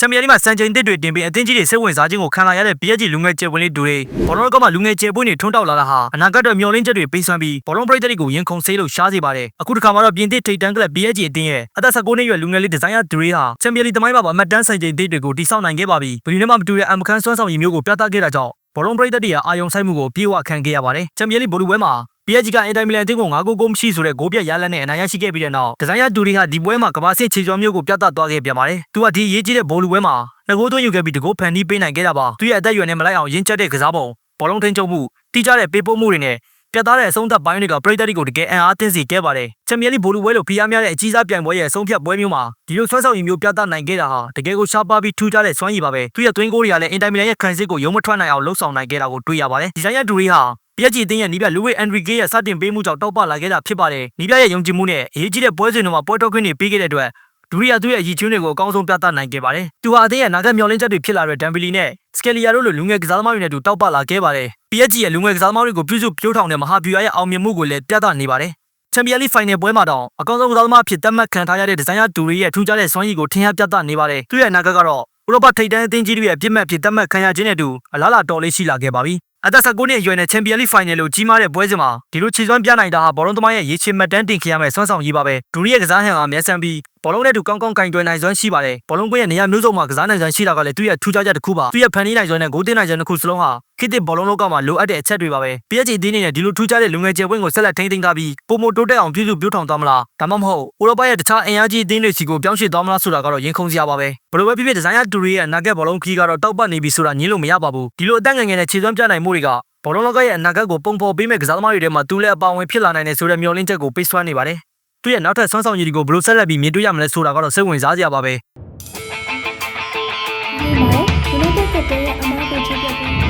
ချန်ပီယံလိမှာစံချိန်သစ်တွေတင်ပြီးအသင်းကြီးတွေစိတ်ဝင်စားခြင်းကိုခံလာရတဲ့ PSG လူငယ်ကျယ်ပွင့်လေးဒူတွေဘောလုံးကမှလူငယ်ကျယ်ပွင့်တွေထွန်းတောက်လာတာဟာအနာဂတ်အတွက်မျှော်လင့်ချက်တွေပေးစွမ်းပြီးဘောလုံးပရိသတ်တွေကိုရင်ခုန်ဆေးလို့ရှားစေပါတယ်အခုတစ်ခါမှာတော့ပြင်သစ်ထိပ်တန်းကလပ် PSG အသင်းရဲ့အသက်19နှစ်ရွယ်လူငယ်လေးဒီဇိုင်းယာဒူတွေဟာချန်ပီယံလိသမိုင်းမှာပါအမတ်တန်းစံချိန်သစ်တွေကိုတိစောက်နိုင်ခဲ့ပါပြီဘယ်သူနဲ့မှမတူတဲ့အမခန်းစွမ်းဆောင်ရည်မျိုးကိုပြသခဲ့တာကြောင့်ဘောလုံးပရိသတ်တွေရဲ့အာယုံဆိုင်မှုကိုပြေဝခံခဲ့ရပါတယ်ချန်ပီယံလိဘောလုံးပွဲမှာ PSG ကအင်တာမီလန်အသင်းကို9ဂိုးဂိုးမရှိဆိုတဲ့ဂိုးပြတ်ရလဒ်နဲ့အနိုင်ရရှိခဲ့ပြီးတဲ့နောက်ဒီဇိုင်းယာဒူရီဟာဒီပွဲမှာကမ္ဘာစစ်ခြေကျော်မျိုးကိုပြသသွားခဲ့ပြန်ပါတယ်။သူကဒီအရေးကြီးတဲ့ဘောလုံးပွဲမှာငကိုးသွင်းယူခဲ့ပြီးတကိုးဖန်တီးပေးနိုင်ခဲ့တာပါ။သူရဲ့အသက်အရွယ်နဲ့မလိုက်အောင်ရင်းချက်တဲ့ကစားပုံဘောလုံးထိန်းချုပ်မှုတိကျတဲ့ပေးပို့မှုတွေနဲ့ပြတ်သားတဲ့အဆုံးသတ်ပိုင်းတွေကပရိသတ်တွေကိုတကယ်အံ့အားသင့်စေခဲ့ပါတယ်။ချန်ပီယံလိဘောလုံးပွဲလိုဖိအားများတဲ့အကြီးစားပြိုင်ပွဲရဲ့အဆုံးဖြတ်ပွဲမျိုးမှာဒီလိုဆွမ်းဆောင်ရည်မျိုးပြသနိုင်ခဲ့တာဟာတကယ်ကိုရှားပါးပြီးထူးခြားတဲ့စွမ်းရည်ပါပဲ။သူရဲ့သွင်းဂိုးတွေကလည်းအင်တာမီလန်ရဲ့ခံစစ်ကိုရုံးမထွက်နိုင်အောင်လှုပ်ဆောင်နိုင်ခဲ့တာကိုတွေ့ရပါတယ်။ဒီဇိုင်းယာဒူရီဟာ PSG အသင်းရဲ့နီးပြလူဝိအန်ဒရီဂေးရဲ့စတင်ပေးမှုကြောင့်တောက်ပလာခဲ့တာဖြစ်ပါတယ်။နီးပြရဲ့ယုံကြည်မှုနဲ့အရေးကြီးတဲ့ပွဲစဉ်တွေမှာပွဲတော်ခွင့်တွေပေးခဲ့တဲ့အတွက်ဒူရီယာသူ့ရဲ့အရေးချင်းတွေကိုအကောင်းဆုံးပြသနိုင်ခဲ့ပါတယ်။သူဟာအသင်းရဲ့နာဂတ်မျှော်လင့်ချက်တွေဖြစ်လာတဲ့ဒမ်ဘီလီနဲ့စကယ်လီယာတို့လိုလူငယ်ကစားသမားတွေနဲ့တူတောက်ပလာခဲ့ပါတယ်။ PSG ရဲ့လူငယ်ကစားသမားတွေကိုပြုစုပြောထောင်တဲ့မဟာဗျူဟာရဲ့အောင်မြင်မှုကိုလည်းပြသနေပါတယ်။ချန်ပီယံလိဖိုင်နယ်ပွဲမှာတော့အကောင်းဆုံးကစားသမားအဖြစ်သတ်မှတ်ခံထားရတဲ့ဒီဇိုင်းယာဒူရီရဲ့ထူးခြားတဲ့စွမ်းရည်ကိုထင်ဟပ်ပြသနေပါတယ်။သူ့ရဲ့အနာဂတ်ကတော့ဥရောပထိပ်တန်းအသင်းကြီးတွေရဲ့အပြစ်မဲ့အဖြစ်သတ်မှတ်ခံရခြင်းနဲ့အတူအလားလာတော်လေးရှိလာခဲ့ပါပြီ။ အသက်19နှစ်အရွယ်နဲ့ချန်ပီယံလိဖိုင်နယ်လိုကြီးမားတဲ့ပွဲစဉ်မှာဒီလိုခြေစွမ်းပြနိုင်တာဟာဘောလုံးသမားရဲ့ရေချင်မှတ်တမ်းတင်ခင်ရမယ့်စွမ်းဆောင်ရည်ပါပဲ။ဒူရီရဲ့ကစားဟန်ဟာမျက်စံပြီး ဘောလုံးနဲ့တူကောင်းကောင်းကင်တွယ်နိုင်စွမ်းရှိပါတယ်။ဘောလုံးကွင်းရဲ့နေရာမျိုးစုံမှာကစားနိုင်စွမ်းရှိတာကလည်းသူ့ရဲ့ထူးခြားချက်တစ်ခုပါ။သူ့ရဲ့ဖန်တီးနိုင်စွမ်းနဲ့ဂိုးသွင်းနိုင်စွမ်းတစ်ခုစလုံးဟာခေတ်သစ်ဘောလုံးလောကမှာလိုအပ်တဲ့အချက်တွေပါပဲ။ PSG အသင်းအနေနဲ့ဒီလိုထူးခြားတဲ့လူငယ်ကျယ်ပွင့်ကိုဆက်လက်ထိန်းသိမ်းထားပြီးပုံမတိုးတက်အောင်ပြုစုပြောထောင်သွားမလား။ဒါမှမဟုတ်ဥရောပရဲ့တခြားအင်အားကြီးအသင်းတွေစီကိုပြောင်းရွှေ့သွားမလားဆိုတာကတော့ရင်ခုန်စရာပါပဲ။ဘယ်လိုပဲဖြစ်ဖြစ်ဒီဇိုင်းယာဒူရီရဲ့အနာဂတ်ဘောလုံးခီးကတော့တောက်ပတ်နေပြီဆိုတာညင်းလို့မရပါဘူး။ဒီလိုအသက်ငယ်ငယ်နဲ့ခြေစွမ်းပြနိုင်မှုတွေကဘောလုံးလောကရဲ့အနာဂတ်ကိုပုံဖော်ပေးမဲ့ကစားသမားတွေထဲမှာသူလည်းအပါအဝင်ဖြစ်လာနိုင်တယ်ဆိုတဲ့မျှော်လင့်ချက်ကိုပေးစွမ်းနေပါတယ်။ သူ့ရဲ့နောက်ထပ်ဆွမ်းဆောင်ရည်တွေကိုဘယ်လိုဆက်လက်ပြီးမြင်တွေ့ရမလဲဆိုတာကတော့စိတ်ဝင်စားစရာပါပဲ။ဒီမှာဒီလိုတက်တဲ့အမားကိုချစ်တဲ့